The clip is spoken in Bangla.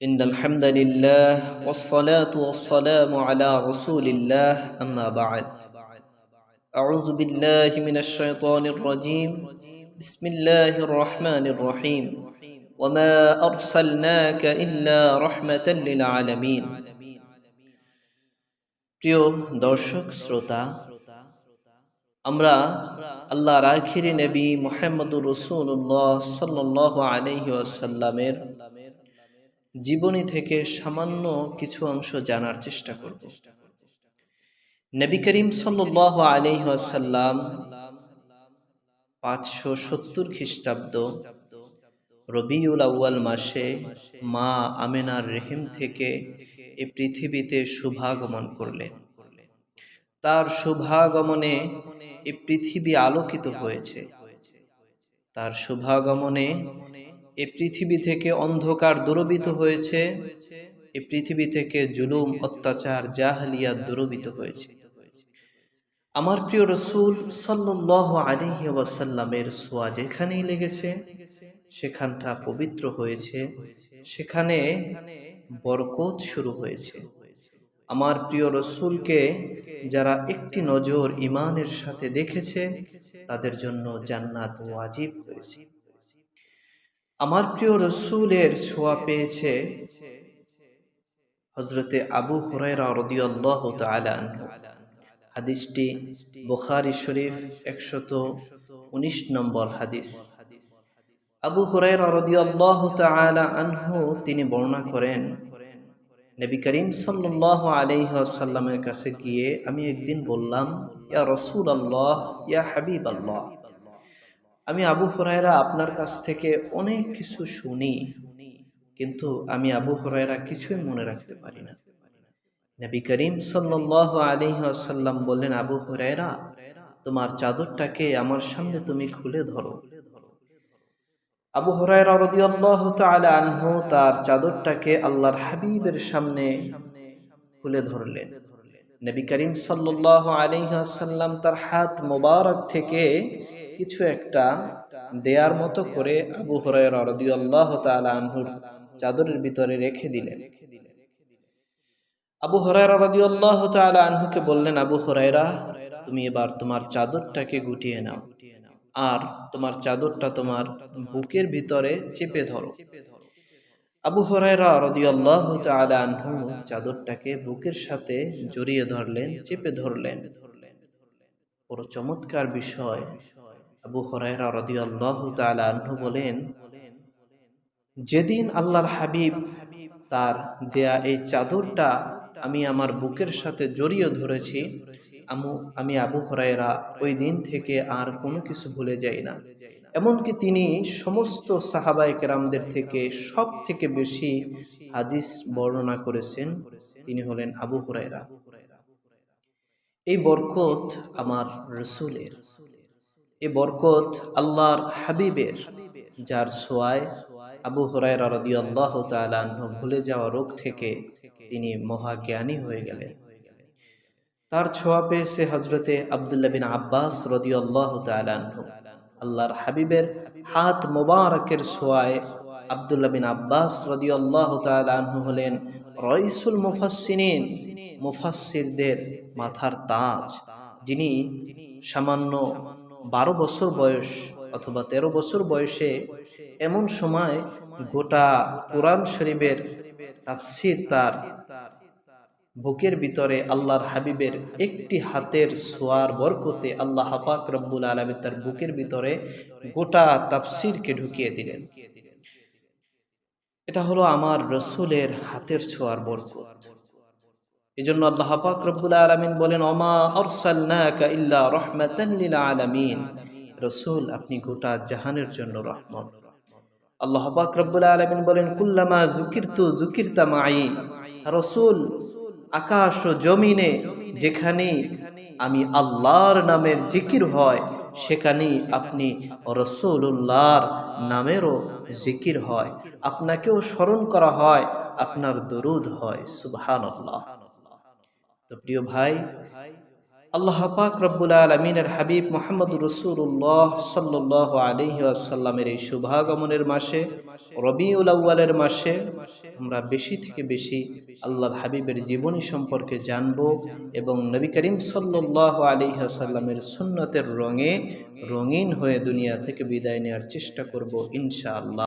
إن الحمد لله والصلاة والسلام على رسول الله أما بعد أعوذ بالله من الشيطان الرجيم بسم الله الرحمن الرحيم وما أرسلناك إلا رحمة للعالمين প্রিয় দর্শক শ্রোতা আমরা আল্লাহর আখিরি নবী মোহাম্মদুর রসুল্লাহ সাল্লাহ আলহি আসাল্লামের জীবনী থেকে সামান্য কিছু অংশ জানার চেষ্টা করব। নবী করিম সাল্লাহ আলহি আসাল্লাম পাঁচশো সত্তর খ্রিস্টাব্দ রবিউল আউ্য়াল মাসে মা আমেনার রেহিম থেকে এই পৃথিবীতে শুভাগমন করলেন। তার শুভাগমনে এই পৃথিবী আলোকিত হয়েছে। তার শুভাগমনে এ পৃথিবী থেকে অন্ধকার দূরবিত হয়েছে। এ পৃথিবী থেকে জুলুম, অত্যাচার জাহলিয়া দূরবিত হয়েছে। আমার প্রিয় রসুল সাল্লাহ আলিহি ওয়াসাল্লামের সোয়া যেখানেই লেগেছে। সেখানটা পবিত্র হয়েছে। সেখানে বরকত শুরু হয়েছে। আমার প্রিয় রসুলকে যারা একটি নজর ইমানের সাথে দেখেছে, তাদের জন্য জান্নাত ওয়াজিব হয়েছে। আমার প্রিয় রসুলের ছোঁয়া পেয়েছে হজরতে আবু হাদিসটি বুখারি শরীফ একশত উনিশ নম্বর হাদিস। আবু হুরাইরা আনহু তিনি বর্ণনা করেন, নবী করিম সাল্লাহ আলাইসাল্লামের কাছে গিয়ে আমি একদিন বললাম, ইয়া রসুল আল্লাহ ইয়া হাবিব আল্লাহ আমি আবু হরাইরা আপনার কাছ থেকে অনেক কিছু শুনি, কিন্তু আমি আবু হরাইরা কিছুই মনে রাখতে পারি না। নবী করিম সাল্লাহ আলিহাসাল্লাম বললেন, আবু হরাইরা তোমার চাদরটাকে আমার সামনে তুমি খুলে ধরো। আবু তাআলা আনহু তার চাদরটাকে আল্লাহর হাবিবের সামনে খুলে ধরলেন। নবী করিম সাল্লাহ আলিহাসাল্লাম তার হাত মোবারক থেকে কিছু একটা দেয়ার মতো করে আবু হরাইরা রদিয়াল্লাহ তাআলা আনহুর চাদরের ভিতরে রেখে দিলেন। আবু তাআলা আনহুকে বললেন, আবু হরাইরা তুমি এবার তোমার চাদরটাকে গুটিয়ে নাও। আর তোমার চাদরটা তোমার বুকের ভিতরে চেপে ধরো। আবু হরাইরা রদিয়াল্লাহ তাআলা আনহু চাদরটাকে বুকের সাথে জড়িয়ে ধরলেন, চেপে ধরলেন। বড় চমৎকার বিষয়। আবু বলেন, যেদিন আল্লাহর হাবিব তার দেয়া এই চাদরটা আমি আমার বুকের সাথে জড়িয়ে ধরেছি, আমু আবু হরাইরা ওই দিন থেকে আর কোনো কিছু ভুলে যাই না। এমনকি তিনি সমস্ত সাহাবাই কেরামদের থেকে সব থেকে বেশি হাদিস বর্ণনা করেছেন, তিনি হলেন আবু হুরাইরা এই বরকত আমার রসুলের। এ বরকত আল্লাহর হাবিবের, যার সোয়ায় আবু হরাই রদি আল্লাহ তালাহ ভুলে যাওয়া রোগ থেকে তিনি মহাজ্ঞানী হয়ে গেলেন। তার ছোঁয়া পেয়েছে হজরতে আবদুল্লাহ বিন আব্বাস রদি আল্লাহ তালাহ আল্লাহর হাবিবের হাত মোবারকের সোয়ায় আবদুল্লাহ বিন আব্বাস রদি আল্লাহ তালাহ হলেন রইসুল মুফাসিন মুফাসিরদের মাথার তাজ, যিনি সামান্য বারো বছর বয়স অথবা ১৩ বছর বয়সে এমন সময় গোটা কোরআন শরীফের তাফসির তার বুকের ভিতরে আল্লাহর হাবিবের একটি হাতের সোয়ার বরকতে আল্লাহ হাপাক রব্বুল আলমী তার বুকের ভিতরে গোটা তাফসিরকে ঢুকিয়ে দিলেন। এটা হলো আমার রসুলের হাতের ছোঁয়ার বরকত। এই জন্য আল্লাহ পাক রব্বুল আলমিন বলেন অমা অরসাল্লাকা ইল্লা রহমাতাল্লিল আলামিন। রসুল, আপনি গোটা জাহানের জন্য রহমত। আল্লাহ পাক রব্বুল আলমিন বলেন, কুল্লামা জুকিরতু জুকিরতা মাই। রসুল, আকাশ ও জমিনে যেখানে আমি আল্লাহর নামের জিকির হয় সেখানে আপনি রসুল্লাহর নামেরও জিকির হয়। আপনাকেও স্মরণ করা হয়, আপনার দরুদ হয় সুবহান আল্লাহ তো প্রিয় ভাই, আল্লাহ পাক রব্বুল আলমিনের হাবিব মোহাম্মদ রসুল্লাহ সাল্লাহ আলহি আসাল্লামের এই শুভাগমনের মাসে, রবিউল আউ্বালের মাসে আমরা বেশি থেকে বেশি আল্লাহর হাবিবের জীবনী সম্পর্কে জানব এবং নবী করিম সাল্লাহ আলী আসাল্লামের সুন্নতের রঙে রঙিন হয়ে দুনিয়া থেকে বিদায় নেওয়ার চেষ্টা করব ইনশাআল্লাহ।